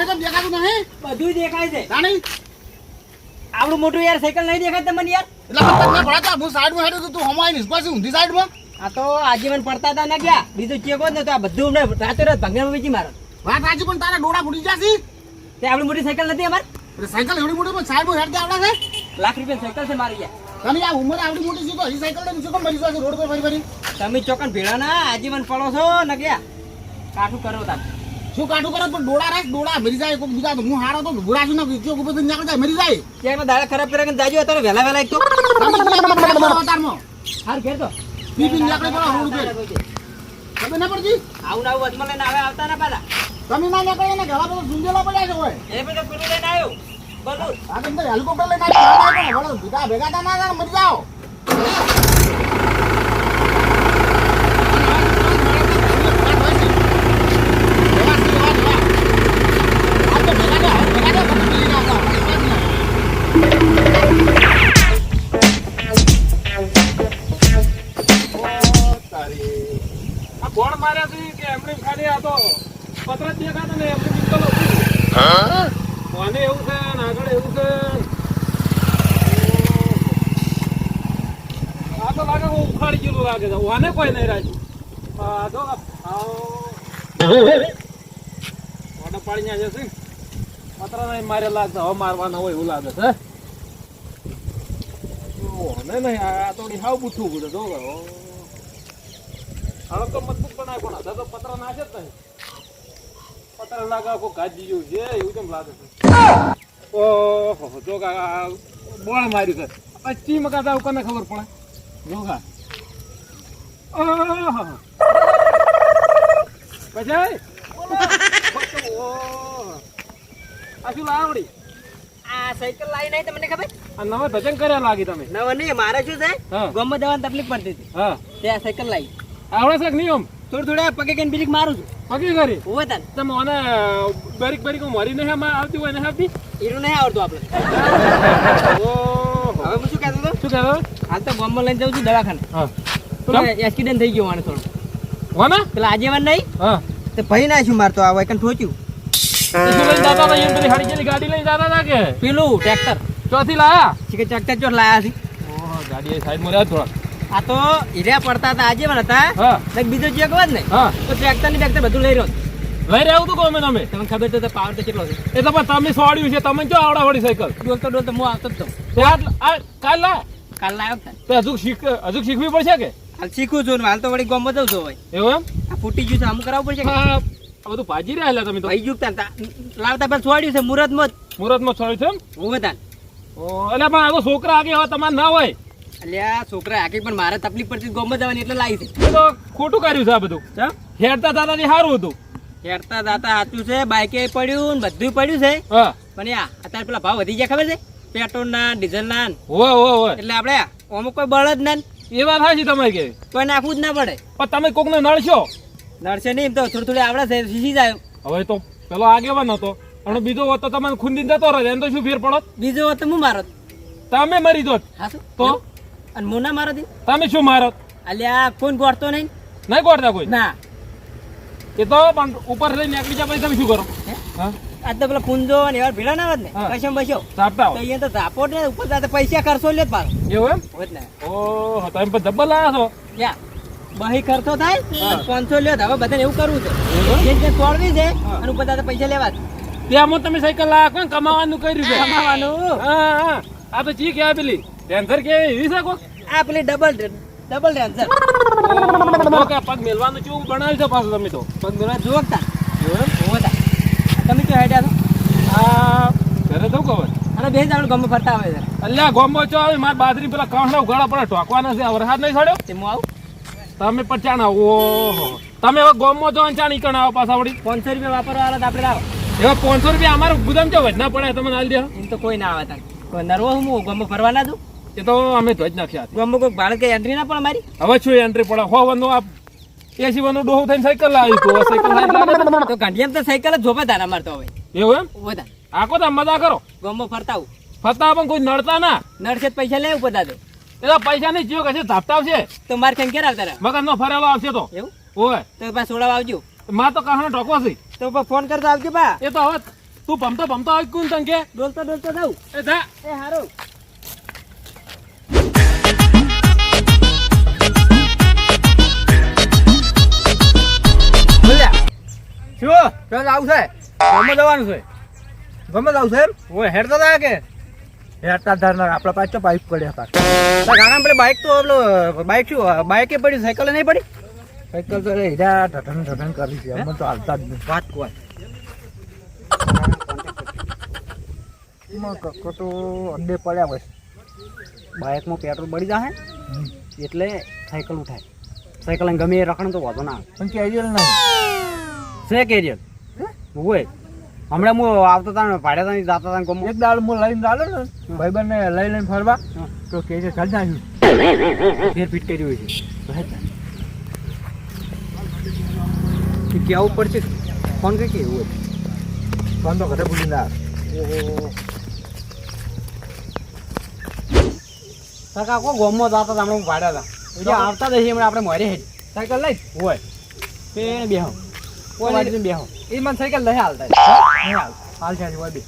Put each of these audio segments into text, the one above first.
બધું દેખાય છે આવડું મોટું યાર સાયકલ નહીં દેખાય તમને યાર? એટલે ભરાતા હું સાઈડમાં હેડું તું હમાય નહીં પાછી ઊંધી સાઈડમાં આ તો આજીવન પડતા હતા ના ગયા. બીજું ચેકો જ નતો આ બધું હમણાં રાતે રાત ભંગારમાં વેચી મારો. વાત સાચી પણ તારા ડોડા ફૂટી જશે તે આવડી મોટી સાયકલ નથી અમારે? સાયકલ એવડી મોટી પણ સાઈડમાં હેડતે આવડે છે? લાખ રૂપિયા સાયકલ છે મારી યાર. તમે આ ઉંમર આવડી મોટી છે તો હજી સાયકલ લઈને શું કેમ મરી જશે? રોડ પર ફરી ફરી? તમે ચોકન ભેળા ના આજીવન પડો છો ને ગયા કાઠું કરો તાર શું કાઠું કરો? પણ ડોળા રાખ ડોળા મરી જાય કોઈ બીજા તો હું હારો તો ભૂરા છું ને વિચ્યો ઉપર નીકળી જાય મરી જાય. ક્યાંક દાડા ખરાબ કરે કે જાજો અત્યારે વહેલા વહેલા એક તો. તમે ક્યાં હાર ઘેર તો. પી પીને નીકળી પડો રોડ ઉપર ખબર ના પડતી? આવું ને આવું લઈને આવે આવતા ના પાછા તમે ના નીકળે ને ઘણા બધા ઝુંઝેલા પડ્યા છે હોય એ બધું પેલું લઈને આવ્યો. આ તો અંદર હેલિકોપ્ટર લઈને આવી વળો. ભેગા ના થાય, મરી જાઓ. આ બોણ માર્યા છે? કે એમણે ખાલી આ તો પત્ર જ દેખાતા ને એમને નીકળો કોને એવું ને આગળ એવું છે આ તો લાગે હું ઉખાડી ગયેલું લાગે છે. વાને કોઈ નહીં રાખ્યું. આ તો પત્ર નહીં મારે લાગશે હવે મારવાના હોય એવું લાગે છે ઓને નહીં, આ તો હાવ બુઠું ગુડે જો હવે તો મજબૂત બનાય પણ હતા તો પતરા નાખે જ નહીં. પતરા લાગે કોઈ ગાજી જેવું છે, એવું કેમ લાગે છે? ઓહો જો બોળ માર્યું છે. પચી મકા તો કોને ખબર પડે. જો કા. ઓહો. પછી આ શું લાવડી? આ સાયકલ લાવી નહીં તમને ખબર? આ નવા ભજન કર્યા લાગી તમે. નવા નહીં મારે શું છે. ગમે જવાની તકલીફ પડતી હતી. હા. ત્યાં સાયકલ લાવી. આવડે છે આમ? થોડું થોડા પગે કઈને બીજી મારું છું. પગી ઘરે હોવે તને તમે મને બેરીક બેરીક મરી નહીં આમાં આવતી હોય ને આવતી હીરું નહીં આવડતું આપણે ઓહો. હવે હું શું કહેતો હતો? શું કહેતો? હાલ તો બોમ્બે લઈને જાઉં છું દવાખાને. હા. એક્સિડન્ટ થઈ ગયો મને થોડું વાના પેલા આજેવાન નહીં? હા. તે ભાઈ નાખ્યું મારતો આ વાયકન ઠોચ્યું. ગાડી લઈને જતા હતા કે? પેલું ટ્રેક્ટર ચોથી લાયા? ટ્રેક્ટર ચોથ લાયા છે. ઓહો ગાડી સાઈડમાં રહ્યા થોડા આ તો ઈર્યા પડતા હતા આજે પણ હતા. બીજો ચેક વાત ને? તો ટ્રેક્ટરની ટ્રેક્ટર બધું લઈ રહ્યો લઈ રહ્યા તું કોમે તમે? તમને ખબર તો પાવર તો કેટલો છે? એટલે પણ તમે સોડ્યું છે તમે જો આવડા વળી સાયકલ ડોલતો ડોલતો હું આવતો જ કાલ લા કાલ લાવ્યો તો હજુ શીખ હજુ શીખવી પડશે કે? હાલ શીખું છું હાલ તો વળી ગોમ બતાવું છું હવે. એવું એમ? આ ફૂટી ગયું છે આમ કરાવવું પડશે હા આ બધું ભાજી રહ્યા તમે તો. ભાઈ જુગતા તા લાવતા પેલા સોડ્યું છે મુરત મત મુરત મત સોડ્યું છે એમ? હું બધા એટલે પણ આ છોકરા આગે હવે તમારે ના હોય. અલ્યા છોકરા આખી પણ મારે તકલીફ પડતી જવાની એટલે લાવી છે. તો ખોટું કર્યું છે આ બધું. હેરતા હેડતા દાદાજી સારું હતું. હેરતા દાતા સાચું છે બાઈકે પડ્યું ને બધું પડ્યું છે. હા. પણ અત્યારે પેલા ભાવ વધી ગયા ખબર છે? પેટ્રોલ ના. ડીઝલ ના ને. એટલે આપણે અમુક કોઈ બળ જ ના ને. એ વાત થાય છે તમારી કે. કોઈ નાખવું જ ના પડે. પણ તમે કોકને નડશો? નડશે નહીં તો થોડું થોડું આવડે છે શીખી જાય હવે તો પેલો આગેવાન હતો. અને બીજો હોત તો તમને ખૂંદી જતો રહે એમ તો શું ફેર પડો બીજો હોત તો હું મારો તમે મરી દોત તો? અને હું ના મારો તમે શું મારો? અલ્યા કોઈ ગોળતો નહીં. નહીં ગોળતા કોઈ? ના. એ તો પણ ઉપર લઈને જાય પછી તમે શું કરો? આ તો પેલા કુંજો ને એવા ભીડા ના હોત ને. કશમ બસ્યો સાપતા તો અહીંયા તો ધાપો ને ઉપર જાતે પૈસા ખર્ચો લે પાછો એવું એમ? હોત ને. ઓહો તમે પણ ડબ્બલ લાયા છો? ક્યાં બહી ખર્ચો થાય પાંચસો લ્યો હવે બધાને એવું કરવું છે? જે જે તોડવી છે અને ઉપર જાતે પૈસા લેવા ત્યાં હું તમે સાયકલ લાયા કોણ કમાવાનું કર્યું છે? કમાવાનું? હા હા. આ તો ચીક કે પેલી. ટેન્સર કે એવી છે કોક? આ પેલી ડબલ ડબલ ડેન્સર ઓકે પગ મેલવાનું કેવું બનાવ્યું છે પાછું તમે તો? પગ મેળવા જોગતા હોતા તમે ક્યાં હેડ્યા છો? આ ઘરે તો ખબર? અને બે જાણ ગમે ફરતા આવે છે. અલ્યા ગોમો ચો માર બાજરી પેલા કાંઠા ઉગાડા પડે ઠોકવાના છે વરસાદ નહીં છોડ્યો તેમ આવું? તમે પણ ચાણ આવો ઓહો. તમે હવે ગોમો જો ને ચાણ ઈકણ આવો પાછા વળી. પાંચસો રૂપિયા વાપરવા આવે આપણે લાવો. એવા પાંચસો રૂપિયા અમારું ગુદામ ચો વધના પડે તમે નાલ દે. એમ તો કોઈ ના આવે તાર. કોઈ નરવો હું ગોમો ફરવા ના દઉં? એ તો અમે ધોઈ જ નાખ્યા ગમો કોઈ એન્ટ્રી ના પણ મારી? હવે શું એન્ટ્રી પડે? હો વાનું આ એસી વાનું ડોહો થઈને સાયકલ લાવી તો સાયકલ લાવી તો ગાંઠિયામાં તો સાયકલ જ જોપે તારા મારતો હવે. એવું એમ? બધા આખો તો મજા કરો. ગમો ફરતા આવું. ફરતા પણ કોઈ નડતા ના. નડશે પૈસા લેવું બધા તો. એલા પૈસા નહીં જીવ કશે ધાપતા આવશે? તો માર કેમ ક્યારે આવતા મગર નો ફરેલો આવશે તો. એવું? ઓય તો પાછા સોડાવા આવજો. માં તો કહાનો ઢોકો છે. તો ફોન કરતો આવજો બા. એ તો હવે તું ભમતો ભમતો આવી કોણ તંકે ડોલતો ડોલતો દઉં એ થા. એ હારું. શું? ચાલ આવું છે ગમે જવાનું છે. ગમે જવું છે એમ? હેરતા હેડતા હતા કે? હેડતા ધરના આપણા પાસે તો બાઇક પડ્યા હતા. કાકા પડે બાઇક તો આપણો બાઇક શું બાઇકે પડી સાયકલ નહીં પડી? સાયકલ તો હીરા ઢટન ઢટન કરી છે. અમે તો હાલતા જ નહીં. વાત કોઈ કક્કો તો અંડે પડ્યા બસ બાઇકમાં પેટ્રોલ બળી જાય એટલે સાયકલ ઉઠાય. સાયકલ ગમે એ રખણ તો વાંધો ના પણ કેજ્યુઅલ નહીં. છે કેરિયર હોય હમણાં હું આવતો તા ભાડે તા જાતા તા ગમો એક દાળ હું લઈને ચાલો ને ભાઈબંધને લઈ લઈને ફરવા તો કે છે કાઢ નાખ્યું ફેર ફીટ કર્યું છે. તો હે જ કે કેવું પડશે ફોન કઈ કે એવું હોય ફોન તો ઘરે ભૂલી ના કાકા કો ગોમમાં જાતા તા હમણાં હું ભાડે હતા. આવતા જ હમણાં આપણે મોરે હેડ. સાયકલ લઈ? હોય તે બેહો. કોઈ વાડી બેહો. એ મને સાયકલ લઈ હાલતા. નહીં હાલ. હાલ છે હોય બે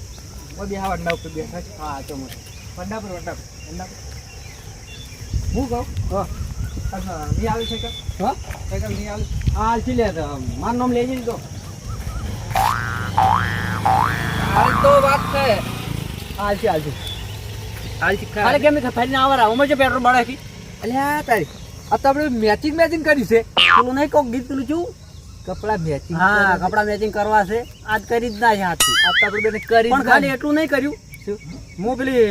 હોય બે. હા વંડા ઉપર બે હા તો મને વંડા પર વંડા પર પર હું કહું? હા. અચ્છા નહીં આવી સાયકલ? હા? સાયકલ નહીં આવી? હાલ છી લે મારું નામ ને તો. હાલ તો વાત છે. હાલ છી હાલ છી હાલ શીખા અરે કેમ ફરીને છે પેટ્રોલ બળે કી અલ્યા તારી આ તો આપણે મેચિંગ મેચિંગ કર્યું છે. પેલું નહીં કોક ગીત પેલું છું કપડા મેચિંગ હા કપડા મેચિંગ કરવા છે. આજ કરી જ ના છે હાથથી. આ તો આપણે બેને કરી પણ ખાલી એટલું નહીં કર્યું. હું પેલી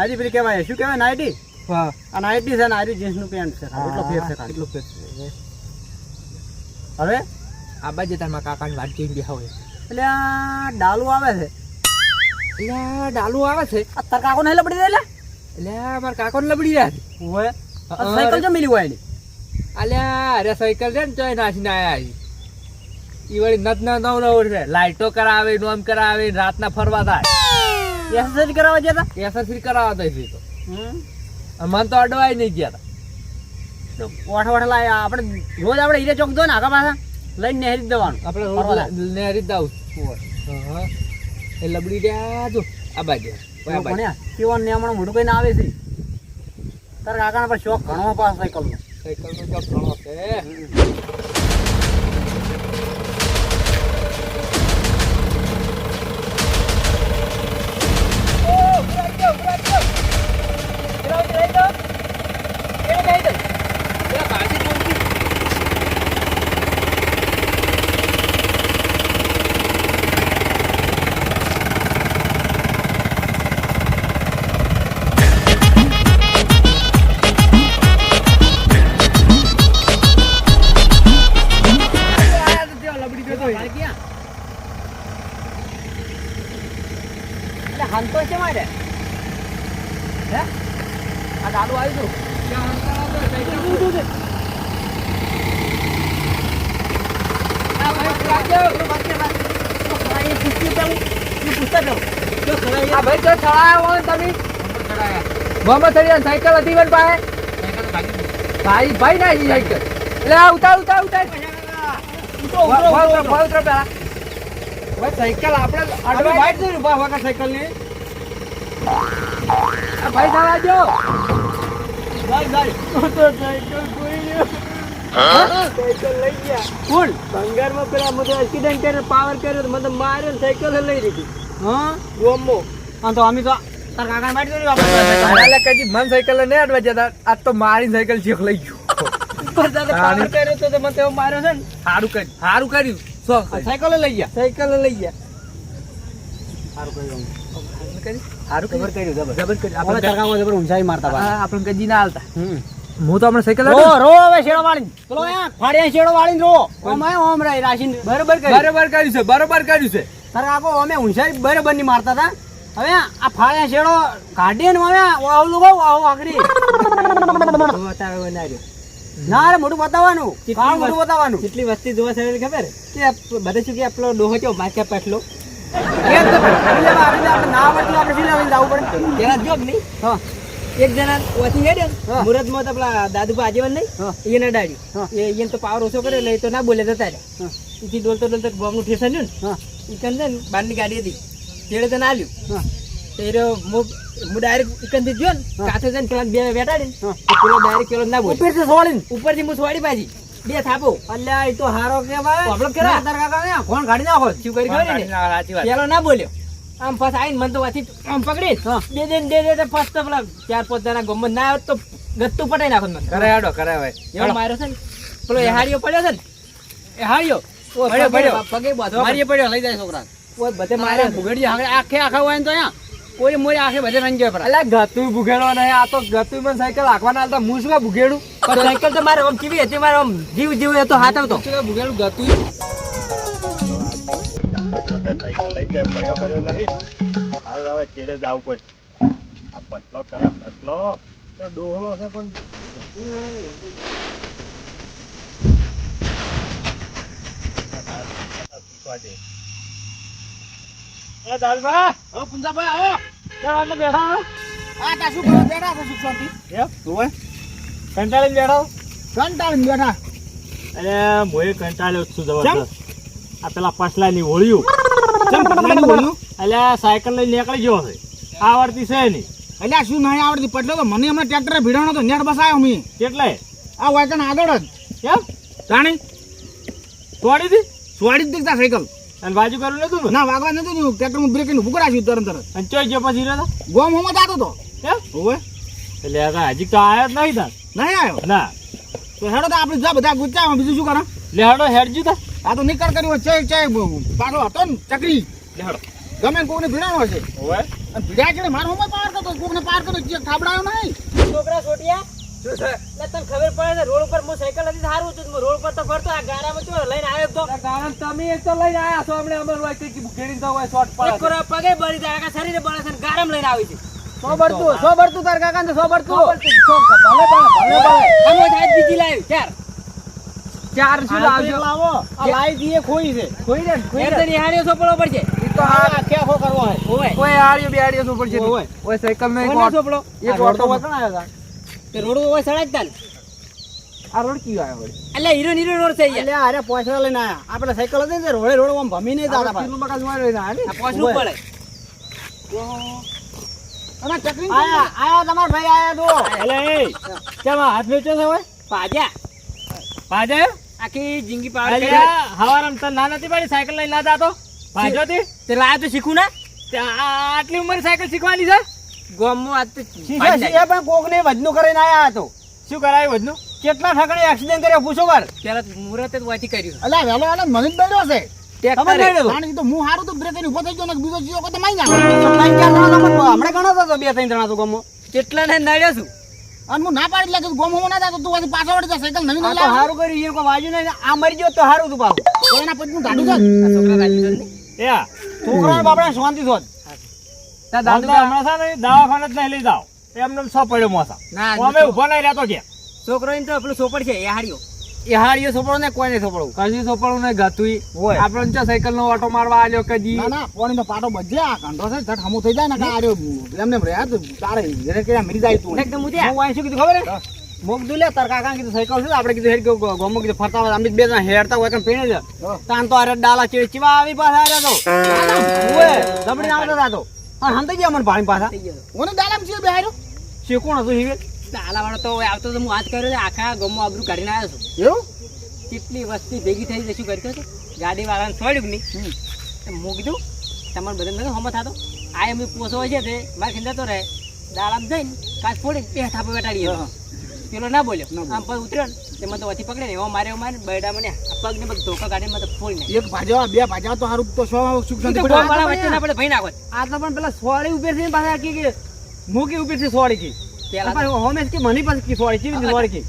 આજે પેલી કહેવાય શું કહેવાય નાઇટી હા. આ નાઇટી છે ને આરી જીન્સનું પેન્ટ છે એટલો ફેર છે એટલો ફેર છે. હવે? આ બાજુ તારમાં કાકાની વાત જોઈને બેહા હોય. એટલે ડાલુ આવે છે. એટલે ડાલુ આવે છે. આ તાર કાકો નહીં લબડી દે એટલે? એટલે મારા કાકો લબડી રહ્યા છે. સાયકલ જો મિલી હોય અલ્યા અરે સાયકલ છે ને ચોય નાસી ના છે. ઈ વળી નત ના નવ નવ છે લાઈટો કરાવે નોમ કરાવે રાતના ફરવા થાય એસેસરી કરાવવા જતા એસેસરી કરાવવા થાય છે તો. મને તો અડવાય નહીં ગયા હતા ઓઠ ઓઠ લાય આપણે રોજ આપણે હીરે ચોક દો ને આગા પાછા લઈને નહેરી દેવાનું આપણે રોજ નહેરી આવું એ લબડી ગયા જો. આ બાજુ. આ બાજુ. ભણ્યા કેવા ને હમણાં મોટું કઈ આવે છે. તારા કાકાના પર શોખ ઘણો પાસ સાયકલ નો. સાયકલ નો જોબ ઘણો છે. સાયકલ હતી પણ પાસે. ભાઈ ભાઈ ના સાયકલ. એટલે ઉતાર ઉતાર ઉતાર. ફોન કર ફોન કર પેલા. ભાઈ સાયકલ આપણે અડવાઈ સાયકલની ભાઈ થવા જો કોણ બંગાળમાં પેલા મને એક્સિડન્ટ કર્યો પાવર કર્યો તો મને માર્યો ને સાયકલ લઈ લીધી. હા? ગોમો. હા તો અમે તો તાર કાકા મારી દો એટલે કદી મન સાયકલ ને અડવા જતા આજ તો મારી સાયકલ ચીખ લઈ ગયો. પાવર કર્યો તો તો મને તેવો માર્યો છે ને. સારું કર્યું. સારું કર્યું. સો સાયકલ લઈ ગયા. સાયકલ લઈ ગયા. સારું કર્યું સારું કર્યું? જબર કર્યું આપણે ઊંચાઈ મારતા આપણે કદી ના હાલતા. હમ. હું તો હમણાં સાયકલ રો રો હવે શેડો વાળીને. ચલો અહીંયા ફાડ્યા શેડો વાળીને રો. ઓમ આય ઓમ રહી રાશિન. બરોબર કર્યું. બરોબર કર્યું છે બરોબર કર્યું છે. તારે આખો અમે હોશિયારી બરોબરની મારતા હતા હવે આ ફાડ્યા શેડો કાઢીએ ને હવે આવું લોકો આવું આખરી ના રે મોટું બતાવવાનું. કામ મોટું બતાવવાનું. કેટલી વસ્તી જોવા છે ખબર? કે બધે શું કે આપણો ડોહો કેવો માથે પેટલો. તો આપણે આપણે ના આપણે શી જવું પડે. પેલા જોક નહીં હા. એક જણા ઓછી હેડ્યો મુરતમાં પેલા દાદુભા આજીવન નહીં. એને એ એને તો પાવર ઓછો કર્યો એટલે એ તો ના બોલે જતા રહ્યા. એથી ડોલતો ડોલતો બોમ્બનું ઠેસન ને એ કન ને બારની ગાડી હતી. તેડે તો ના આલ્યું. હા. તો એ હું ડાયરેક્ટ ઇકનથી ગયો ને. કાથે જઈને પેલા બે બેટાડી ને પેલો ડાયરેક્ટ પેલો ના બોલે. ઉપરથી ઉપરથી હું સોળી પાછી. બે થાપો. અલ્યા એ તો હારો કે ભાઈ ખરા? ના તારા કાકા ને ફોન કાઢી નાખો. શું કરી ખબર ને પેલો ના બોલ્યો. આમ ફસ આવીને મને તો વાથી આમ પકડી. દે દે દે દે ફસ તો પેલા ચાર પાંચ જણા ગમત ના આવે તો ગત્તું પટાઈ નાખો મને કરે હાડો કરે ભાઈ. એવો માર્યો છે ને. પેલો એહાડીઓ પડ્યો છે ને. એહાડીઓ પડ્યો, પડ્યો. પગે બાંધો મારીએ પડ્યો લઈ જાય છોકરા કોઈ બધે મારે ભૂગડી આખે આખા હોય ને તો અહીંયા કોઈ મોરી આખે બધે રંગ પર અલ્યા ગતું ભૂગેડો નહીં આ તો ગતું મને સાયકલ આખવાના હાલતા હું શું ભૂગેડું. પણ સાયકલ તો મારે આમ કેવી હતી? મારે આમ જીવ જીવ હતો હાથ આવતો. પુંજાભાઈ આવો આ તા શું કરો બેઠા છો સુખ શાંતિ કંટાળીને બેઠા. કંટાળીને બેઠા અરે મોએ કંટાળ્યો છું જબરદસ્ત. આ પેલા પસલાની હોળ્યું ચમ એટલે સાયકલ લઈ નીકળી ગયો છે. આવડતી છે નહીં. એટલે શું નહીં આવડતી? પટલો તો મને હમણાં ટ્રેક્ટરે ભીડાણો તો નેટ બસાયો મી. કેટલે આ વાયકણ આગળ જ. કેમ? જાણી? તોડી દી સ્વાડી જ દીધા સાયકલ. અને બાજુ કરું નતું ને ના વાગવા નથી ને ટ્રેક્ટર બ્રેક ને ઉભું રાખ્યું તરત તરત. અને ચોઈ ગયો પછી રહ્યો ગોમ હોમાં જાતો તો. કેમ? ઓવે એટલે હજી તો આવ્યો જ નહીં તાર. નહીં આવ્યો ના. તો હેડો તો આપણે જા બધા ગુચ્ચા બીજું શું કરો? લેડો હેડજી તા આ તો નીકળ કર્યો છે છે પાડો હતો ને ચકરી. ગમે ને કોકને ભીડાણો હશે. ઓવે. અને ભીડા કે મારો હું પાર કરતો કોકને પાર કરતો જે થાબડાયો નહીં. છોકરા છોટિયા શું છે? તને ખબર પડે ને રોડ ઉપર હું સાયકલ હતી સારું હતું રોડ પર તો ફરતો આ ગારામાં ચો લઈને આવ્યો તો. કારણ તમે એ તો લઈને આયા છો હમણે અમર હોય કંઈક ઘેરી તો હોય શોર્ટ પડે કોરા પગે બળી જાય આખા શરીરે બળે છે ને ગારામ લઈને આવી છે. સો ભરતું સો ભરતું તાર કાકા ને સો ભરતું ભલે ભલે તો આજ બીજી લાવી ચાર. ચાર શું લાવજો લાવો. આ લાઈ દીએ ખોઈ છે. ખોઈ દે ખોઈ દે નિહાળ્યો તો નિહાળીઓ સોપડવો પડશે. ઈ તો હા કે ખો કરવો હે ઓય. કોઈ આડિયો બે શું પડશે ઓય. ઓય. સાયકલ મે એક ઓટો સોપડો એક ઓટો તો વસણ આવ્યા હતા. તે રોડ ઓય સડાય જ તાન. આ રોડ કયો આયો હોય? એટલે હીરો નીરો રોડ છે એટલે અરે પોસરા લઈને આયા. આપણે સાયકલ હતી ને રોડે રોડ આમ ભમી નહીં દાદા પાછું બકાસ એના, ને? આ પોસરું પડે અને ચકરી આયા આયા તમાર ભાઈ આયા તો. એટલે એ. કેમ હાથ વેચો છે હવે પાજા પાજે આખી જિંદગી પાર હવાર તને ના નથી પડી સાયકલ લઈને ના જાતો. ભાજો તે? તે લાયા તો શીખું ના. આટલી ઉંમર સાયકલ શીખવાની છે? ગોમમાં આજ તો શીશા પાડી પણ કોક ને વજનું કરીને આયા હતો. શું કરાયું વજનું? કેટલા ઠકડે એક્સિડન્ટ કર્યો પૂછો વાર. પેલા મુહૂર્ત જ વાંચી કર્યું. અલા વેલો વેલો મને બેડો છે. તો હું હારું તો બ્રેક ઊભો થઈ ગયો ને બીજો જીવો કો તો માઈ જાવ ત્રણ તો હમણાં ગણો તો બે ત્રણ જણા તો ગમો. કેટલા ને નડ્યો છું અને હું ના પાડી લાગે ગોમ હોમાં ના તો તું પાછી પાછો વળી જા સાયકલ નવી તો લાવ. હારું કરી એ કો વાજુ નહીં આ મરી ગયો તો હારું તું પાછો. કોઈના એના પછી હું ઢાડું છે છોકરા રાજી છે ને? એ છોકરા બાપડા શાંતિ થોત. ત્યાં દાદુ દાદુ હમણાં સા ને દવાખાને જ નહીં લઈ જાઓ. એમને સો પડ્યો મોસા. ના અમે ઊભા નહીં રહેતો કે. છોકરો તો પેલું સોપડ છે એ હાર્યો. એ સોપડો ને કોઈ નહીં સોપડો કશું સોપડું ને ગતું હોય. આપણે ચા સાયકલ નો ઓટો મારવા આલ્યો કદી ના ના પાણીનો પાટો બજે આ કંઠો છે ઝટ હમો થઈ જાય ને કે આર્યો એમને તો તારે એને કે મરી જાય તું. એકદમ. હું આય શું કીધું ખબર હે? મોક દુલે તાર કાકા કીધું સાયકલ છે આપણે કીધું હેડ કે ગોમો કીધું ફરતા હોય અમે બે જણા હેડતા હોય કે પીણે જ તાન તો અરે ડાલા ચીડ ચીવા આવી પાછા આવ્યા તો. ઓએ દબડી આવતા હતા તો. અને હંતે ગયા મને પાણી પાછા. ઓને દાલામ ચીડ બેહાર્યો શેકોણ હતું હિવે તાલા વાળો તો આવતો તો હું હાથ કર્યો છે આખા ગમો આબરું કાઢીને આવ્યો છું. એવું? કેટલી વસ્તી ભેગી થઈ છે શું છે ગાડી છોડ્યું નહીં? તો હું તમારે બધા મેં હમત થતો. આ એમ પોસો હોય છે તે મારે ખીંચાતો રહે. દાળ જઈને કાચ ફોડી બે થાપો બેટાડીએ પેલો ના બોલ્યો. આમ પગ ઉતર્યો ને મને તો વચ્ચે પકડે ને એવો મારે મારે બૈડા મને પગ ને બધું ધોકા કાઢીને મને ફોડી નાખ્યો. એક ભાજવા બે ભાજવા તો હારું તો સો સુખ શાંતિ તો પડ્યો. ગોમ વાળા વચ્ચે ના પડે ભાઈ નાખો આ તો પણ પેલા સોળી ઉપરથી પાછા કે મૂકી ઉપરથી સોળી થી પેલા પણ હોમેશ કે મને પણ કી સોરી ચીવી સોરી કી?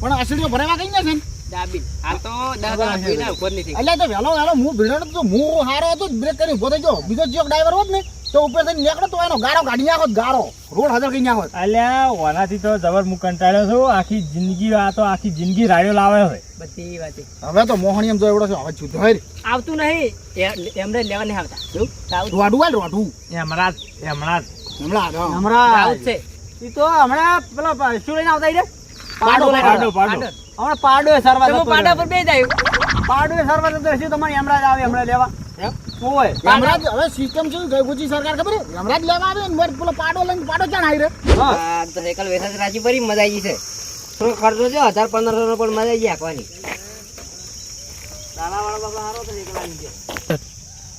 પણ અસડીઓ ભરાવા કઈ ના છે? દાબી આ તો દસ દસ ઉપર નથી. એટલે તો વહેલો વહેલો હું ભીડો તો હું હારો હતો બ્રેક કરી ઊભો થઈ ગયો. બીજો જે ડ્રાઈવર હોત ને તો ઉપર થઈને નીકળો તો એનો ગારો કાઢી નાખો ગારો. રોડ હાજર કરી નાખો અલ્યા ઓનાથી તો જબર હું કંટાળ્યો છું. આખી જિંદગી આ તો આખી જિંદગી રાડ્યો લાવે બધી વાત. હવે તો મોહણી એમ જો એવડો છે હવે છૂટો હોય આવતું નહીં. એમને લેવા નહીં આવતા. રોડું જ હમણાં હમણાં છે. ઈ તો હમણાં પેલો શું લઈને આવતા રે? પાડો, પાડો, પાડો. હમણાં પાડો સરવા તમે પાડા પર બે જાય. પાડો સરવા તો શું તમારે હમણાં જ આવે હમણાં લેવા? ઓય. હમણાં હવે સિસ્ટમ શું? ગઈ સરકાર ખબર હમણાં જ લેવા આવે ને પેલો પાડો લઈને પાડો ક્યાં આવી રહ્યો હા તો સાયકલ વેચાતી રાજી પડી મજા આવી છે થોડો ખર્ચો છે હજાર પંદરસો નો પણ મજા આવી બાબા હારો તો છે.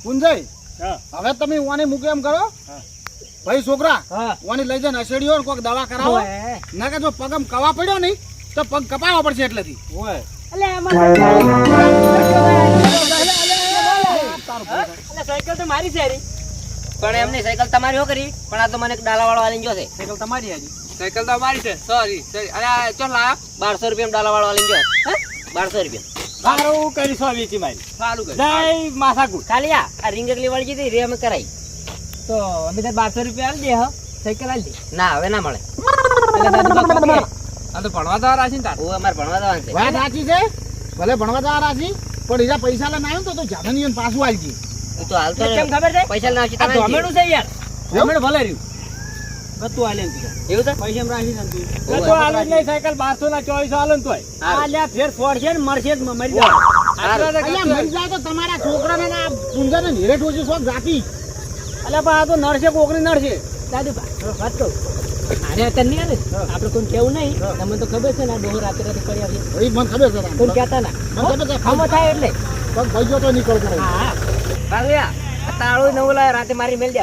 પુંજાઈ હવે તમે ઓને મૂકે એમ કરો ભાઈ છોકરા હા. ઓની લઈ જઈને હસેડીઓ ને કોઈક દવા કરાવો. ના કે જો પગમ કવા પડ્યો નહીં તો પગ કપાવવા પડશે એટલેથી. સાયકલ તો મારી છે. પણ એમની સાયકલ તમારી હો કરી પણ આ તો મને ડાલા વાળો આલીને જોશે સાયકલ તમારી હાજી સાયકલ તો અમારી છે. સોરી અરે ચો લાયા? બારસો રૂપિયા ડાલા વાળો ગયો બારસો રૂપિયા. સારું કરી સો મારી. સારું કર. જય માથાકૂટ. ખાલી આ આ રીંગકલી વાળી જીતી રે અમે કરાઈ. તો અમે તો બારસો રૂપિયા આલી દે હ. સાયકલ આલી દે. ના હવે ના મળે. આ તો ભણવા જવા રાશી ને તારું. અમારે ભણવા જવાનું છે. વાત સાચી છે? ભલે ભણવા જવા રાશી પણ એના પૈસા લઈને આવ્યો તો તો જાધન ઈયન પાછું આલજી એ તો હાલ તો કેમ ખબર છે? પૈસા ના આવશે આ અમેડું છે યાર. ધોમેડું ભલે રહ્યું. બધું આલે એવું છે? પૈસા રાખી શાંતિ. એ તો. નહીં સાયકલ બારસો ના ચોવીસો આલો તોય. આ લ્યા ફેર ફોડશે ને મરશે જ મરી જાય મરી જાય તો તમારા છોકરાને ના પુંજાને નીરે ટોચી શોખ જાતી. અલ્યા પણ આ તો નડશે કોકની નડશે દાદુ વાત કહું. આને અત્યારે નહીં આવે? આપણે કોઈ કેવું નહીં. તમને તો ખબર છે ને ડોહો રાતે રાતે પડ્યા છે. મને ખબર છે કોઈ કહેતા ના. મને ખબર ખામો થાય એટલે. પગ ભાઈ ગયો તો નીકળતો રહી. હા કાલિયા, તાળું નવું લાય રાતે મારી મેલ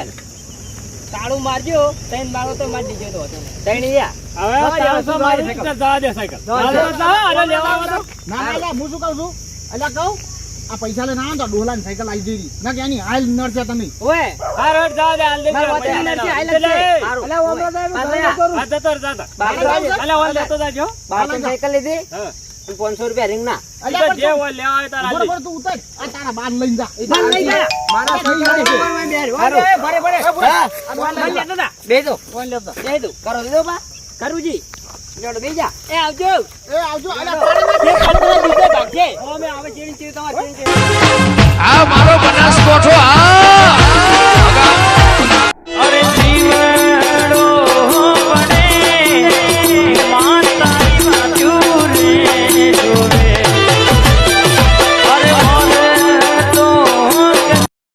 તાળું મારજો. ત્રણ મારો તો મારી દીજો તો યા. હવે મારી સાયકલ. જવા દે. સાયકલ. ના ના હું શું છું? કહું. આ પૈસા લઈને આવો તો ડોલા ડોલાની સાયકલ આવી જઈ ના કે એની હાલ નડશે તમે. ઓય હાલો, જવા દે, હાલ દે, મારા વતની છે. ઓમરો સાહેબ કરું. આ જતો જાજો. સાયકલ લીધી. હા. રૂપિયા રીંગ ના અલ્યા તો પણ જે હોય લેવા હોય તારે ઊભો તું ઉતર. આ તારા બાદ લઈને જા. બાર લઈ જા. મારા સહી નહીં છે. ભરે, ભરે. હા. આ બાર લઈ લેતો તા. બેસો ફોન કરો બા. કરુજી. જોડો બેજા. એ આવજો. એ આવજો અલ્યા જે કાલે બીજે ભાગશે. ઓ, અમે આવે ચીડી ચીડી તમારે ચીડી ચીડી. આ મારો બનાસકોઠો આ